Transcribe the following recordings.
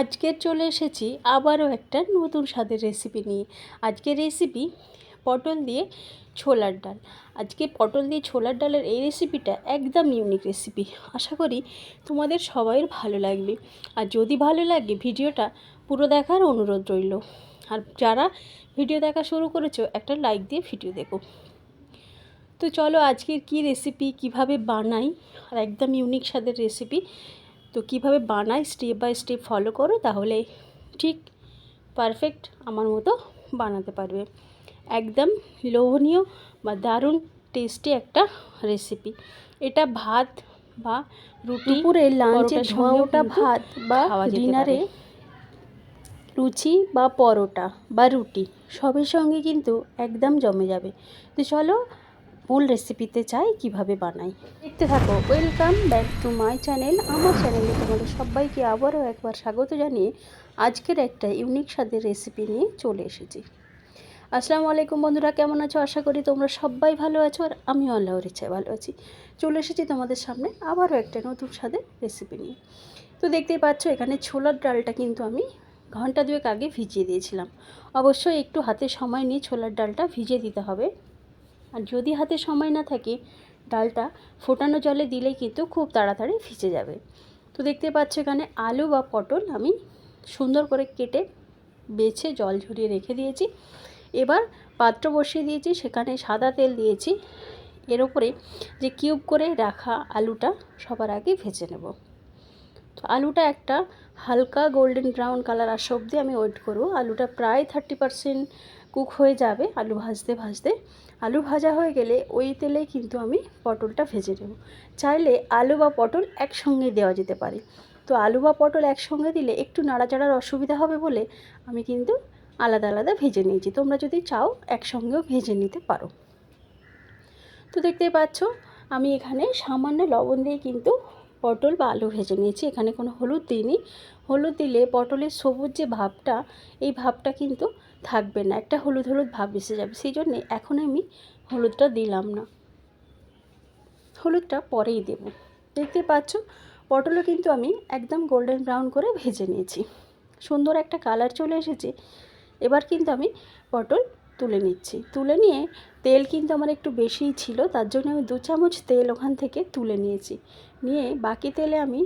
আজকের চলে এসেছি আবারও একটা নতুন স্বাদের রেসিপি নিয়ে। আজকের রেসিপি পটল দিয়ে ছোলার ডাল। আজকে পটল দিয়ে ছোলার ডালের এই রেসিপিটা একদম ইউনিক রেসিপি আশা করি তোমাদের সবাইয়ের ভালো লাগবে। আর যদি ভালো লাগে, ভিডিওটা পুরো দেখার অনুরোধ রইল। আর যারা ভিডিও দেখা শুরু করেছ, একটা লাইক দিয়ে ভিডিও দেখো। তো চলো আজকের কি রেসিপি কীভাবে বানাই? আর একদম ইউনিক স্বাদের রেসিপি তো কীভাবে বানাই স্টেপ বাই স্টেপ ফলো করো তাহলে ঠিক পারফেক্ট আমার মতো বানাতে পারবে। একদম লোভনীয় বা দারুণ টেস্টি একটা রেসিপি এটা ভাত বা রুটি দুপুরে লাঞ্চে পরোটার ধোয়া সঙ্গেও ওঠা কিন্তু ভাত বা ডিনারে লুচি বা পরোটা বা রুটি সবের সঙ্গে কিন্তু একদম জমে যাবে। তো চলো মূল রেসিপিতে চাই, কীভাবে বানাই? দেখতে থাকো welcome back to my channel আমার চ্যানেলে তোমাদের সবাইকে আবারও একবার স্বাগত জানিয়ে আজকের একটা ইউনিক স্বাদের রেসিপি নিয়ে চলে এসেছি। আসসালামু আলাইকুম বন্ধুরা, কেমন আছো? আশা করি তোমরা সবাই ভালো আছো আর আমিও আল্লাহর ইচ্ছায় ভালো আছি। চলে এসেছি তোমাদের সামনে আবারও একটা নতুন স্বাদের রেসিপি নিয়ে। তো দেখতেই পাচ্ছ, এখানে ছোলার ডালটা কিন্তু আমি ঘণ্টা দুয়েক আগে ভিজিয়ে দিয়েছিলাম। অবশ্যই একটু হাতে সময় নিয়ে ছোলার ডালটা ভিজিয়ে দিতে হবে। আর যদি হাতে সময় না থাকে ডালটা ফোটানো জলে দিলে কিন্তু খুব তাড়াতাড়ি ভিজে যাবে। তো দেখতে পাচ্ছ এখানে আলু বা পটল আমি সুন্দর করে কেটে বেছে জল ঝরিয়ে রেখে দিয়েছি। এবার পাত্র বসিয়ে দিয়েছি, সেখানে সাদা তেল দিয়েছি। এর ওপরে যে কিউব করে রাখা আলুটা সবার আগে ভেজে নেব। তো আলুটা একটা হালকা গোল্ডেন ব্রাউন কালার আসা অবধি আমি ওয়েট করব। আলুটা প্রায় থার্টি পারসেন্ট কুক হয়ে যাবে আলু ভাজতে ভাজতে। আলু ভাজা হয়ে গেলে ওই তেলেই কিন্তু আমি পটলটা ভেজে নেব। চাইলে আলু বা পটল একসঙ্গে দেওয়া যেতে পারে। তো আলু বা পটল একসঙ্গে দিলে একটু নাড়াচাড়ার অসুবিধা হবে বলে আমি কিন্তু আলাদা আলাদা ভেজে নিয়েছি। তোমরা যদি চাও একসঙ্গেও ভেজে নিতে পারো। তো দেখতেই পাচ্ছ, আমি এখানে সামান্য লবণ দিয়ে কিন্তু পটল বা আলু ভেজে নিয়েছি। এখানে কোনো হলুদ দিইনি। হলুদ দিলে পটলের সবুজ যে ভাবটা, এই ভাবটা কিন্তু থাকবে না। একটা হলুদ হলুদ ভাব এসে যাবে। সেই জন্যে এখন আমি হলুদটা দিলাম না। হলুদটা পরেই দেব। দেখতে পাচ্ছ, পটলও কিন্তু আমি একদম গোল্ডেন ব্রাউন করে ভেজে নিয়েছি। সুন্দর একটা কালার চলে এসেছে। এবার কিন্তু আমি পটল তুলে নিচ্ছি। তুলে নিয়ে তেল কিন্তু আমার একটু বেশিই ছিল, তার জন্য আমি দু চামচ তেল ওখান থেকে তুলে নিয়েছি। নিয়ে বাকি তেলে আমি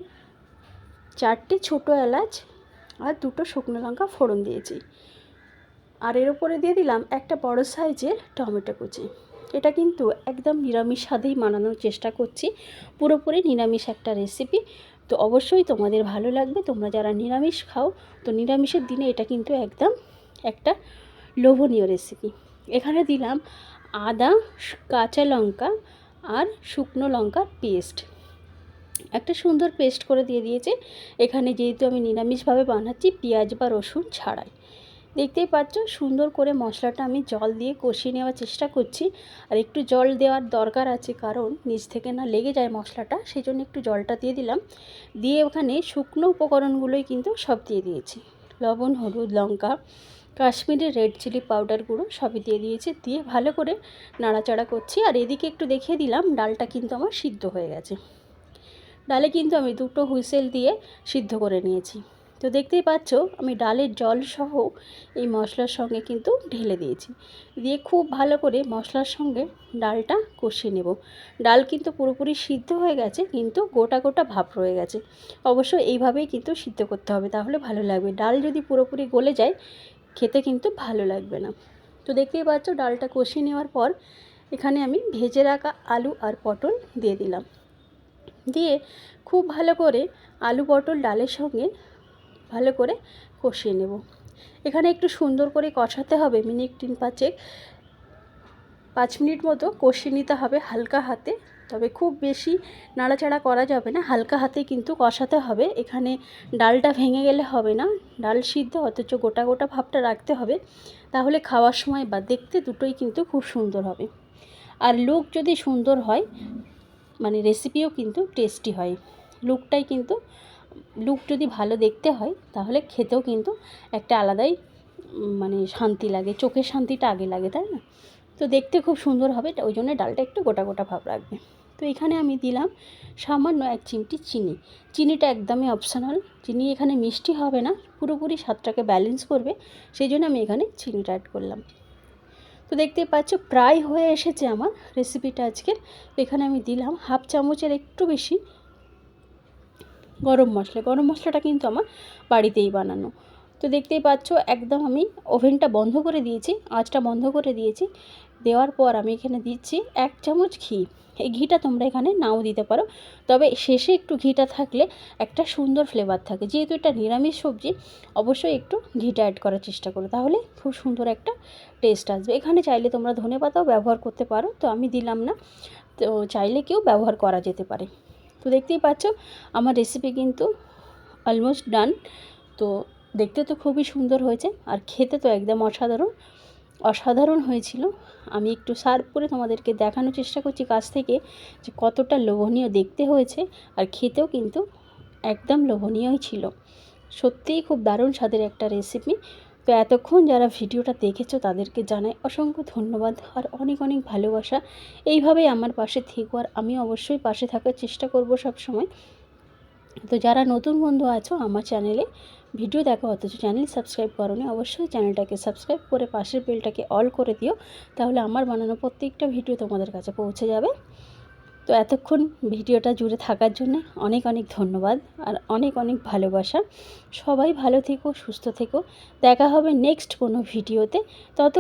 চারটে ছোটো এলাচ আর দুটো শুকনো লঙ্কা ফোড়ন দিয়েছি। আর এর উপরে দিয়ে দিলাম একটা বড় সাইজের টমেটো কুচি। এটা কিন্তু একদম নিরামিষ স্বাদেই বানানোর চেষ্টা করছি। পুরোপুরি নিরামিষ একটা রেসিপি তো অবশ্যই তোমাদের ভালো লাগবে। তোমরা যারা নিরামিষ খাও, তো নিরামিষের দিনে এটা কিন্তু একদম একটা লোভনীয় রেসিপি এখানে দিলাম আদা কাঁচা লঙ্কা আর শুকনো লঙ্কার পেস্ট একটা সুন্দর পেস্ট করে দিয়ে দিয়েছে। এখানে যেহেতু আমি নিরামিষভাবে বানাচ্ছি, পেঁয়াজ বা রসুন ছাড়াই। দেখতেই পাচ্ছ, সুন্দর করে মশলাটা আমি জল দিয়ে কষিয়ে নেওয়ার চেষ্টা করছি। আর একটু জল দেওয়ার দরকার আছে, কারণ নিচ থেকে না লেগে যায় মশলাটা সেই জন্য একটু জলটা দিয়ে দিলাম। দিয়ে ওখানে শুকনো উপকরণগুলোই কিন্তু সব দিয়ে দিয়েছি। লবণ, হলুদ, লঙ্কা কাশ্মীরি রেড চিলি পাউডার গুঁড়ো সবই দিয়ে দিয়েছি, দিয়ে ভালো করে নাড়াচাড়া করছি। আর এদিকে একটু দেখিয়ে দিলাম, ডালটা কিন্তু আমার সিদ্ধ হয়ে গেছে। ডালে কিন্তু আমি দুটো হুইসেল দিয়ে সিদ্ধ করে নিয়েছি। তো দেখতেই পাচ্ছ, আমি ডালের জল সহ এই মশলার সঙ্গে কিন্তু ঢেলে দিয়েছি। দিয়ে খুব ভালো করে মশলার সঙ্গে ডালটা কষিয়ে নেব। ডাল কিন্তু পুরোপুরি সিদ্ধ হয়ে গেছে, কিন্তু গোটা গোটা ভাব রয়ে গেছে। অবশ্য এইভাবেই কিন্তু সিদ্ধ করতে হবে, তাহলে ভালো লাগবে। ডাল যদি পুরোপুরি গলে যায় খেতে কিন্তু ভালো লাগবে না। তো দেখতেই পাচ্ছ, ডালটা কষিয়ে নেওয়ার পর এখানে আমি ভেজে রাখা আলু আর পটল দিয়ে দিলাম। দিয়ে খুব ভালো করে আলু, পটল, ডালের সঙ্গে ভালো করে কষিয়ে নেব। এখানে একটু সুন্দর করে কষাতে হবে, মিনিট তিন পাঁচেক। পাঁচ মিনিট মতো কষিয়ে নিতে হবে হালকা হাতে। তবে খুব বেশি নাড়াচাড়া করা যাবে না, হালকা হাতে কিন্তু কষাতে হবে। এখানে ডালটা ভেঙে গেলে হবে না, ডাল সিদ্ধ, অথচ গোটা গোটা ভাবটা রাখতে হবে। তাহলে খাওয়ার সময় বা দেখতে দুটোই কিন্তু খুব সুন্দর হবে। আর লুক যদি সুন্দর হয় মানে রেসিপিও কিন্তু টেস্টি হয়। লুকটাই কিন্তু, লুক যদি ভালো দেখতে হয়, তাহলে খেতেও কিন্তু একটা আলাদাই মানে শান্তি লাগে, চোখের শান্তিটা আগে লাগে, তাই না? তো দেখতে খুব সুন্দর হবে, ওই জন্য ডালটা একটু গোটা গোটা ভাব রাখবে। তো এখানে আমি দিলাম সামান্য এক চিমটি চিনি। চিনিটা একদমই অপশনাল চিনি এখানে মিষ্টি হবে না, পুরোপুরি স্বাদটাকে ব্যালেন্স করবে। সেই জন্য আমি এখানে চিনিটা অ্যাড করলাম। তো দেখতেই পাচ্ছ, প্রায় হয়ে এসেছে আমার রেসিপিটা আজকের। এখানে আমি দিলাম হাফ চামচের একটু বেশি গরম মশলা। গরম মশলাটা কিন্তু আমার বাড়িতেই বানানো। তো দেখতেই পাচ্ছ, একদম আমি ওভেনটা বন্ধ করে দিয়েছি, আঁচটা বন্ধ করে দিয়েছি। দেওয়ার পর আমি এখানে দিচ্ছি এক চামচ ঘি। এই ঘিটা তোমরা এখানে নাও দিতে পারো। তবে শেষে একটু ঘিটা থাকলে একটা সুন্দর ফ্লেভার থাকে। যেহেতু এটা নিরামিষ সবজি, অবশ্যই একটু ঘিটা অ্যাড করার চেষ্টা করো। তাহলে খুব সুন্দর একটা টেস্ট আসবে। এখানে চাইলে তোমরা ধনে পাতাও ব্যবহার করতে পারো, তো আমি দিলাম না। তো চাইলে কেউ ব্যবহার করা যেতে পারে। তো দেখতেই পাচ্ছ, আমার রেসিপি কিন্তু অলমোস্ট ডান তো দেখতে তো খুবই সুন্দর হয়েছে আর খেতে তো একদম অসাধারণ। অসাধারণ হয়েছিল। আমি একটু সার্ভ করে তোমাদেরকে দেখানোর চেষ্টা করছি কাছ থেকে যে কতটা লোভনীয় দেখতে হয়েছে আর খেতেও কিন্তু একদম লোভনীয়ই ছিল। সত্যিই খুব দারুণ স্বাদের একটা রেসিপি তো এতক্ষণ যারা ভিডিওটা দেখেছ তাদেরকে জানাই অসংখ্য ধন্যবাদ আর অনেক অনেক ভালোবাসা। এইভাবেই আমার পাশে থেকো আর আমি অবশ্যই পাশে থাকার চেষ্টা করব সব সময় তো যারা নতুন বন্ধু আছো আমার চ্যানেলে ভিডিও দেখো, অথচ চ্যানেল সাবস্ক্রাইব করোনি, অবশ্যই চ্যানেলটাকে সাবস্ক্রাইব করে পাশের বেলটাকে অল করে দিও, তাহলে আমার বানানো প্রত্যেকটা ভিডিও তোমাদের কাছে পৌঁছে যাবে। তো এতক্ষণ ভিডিওটা জুড়ে থাকার জন্য অনেক অনেক ধন্যবাদ আর অনেক অনেক ভালোবাসা। সবাই ভালো থেকো, সুস্থ থেকো। দেখা হবে নেক্সট কোনো ভিডিওতে। তত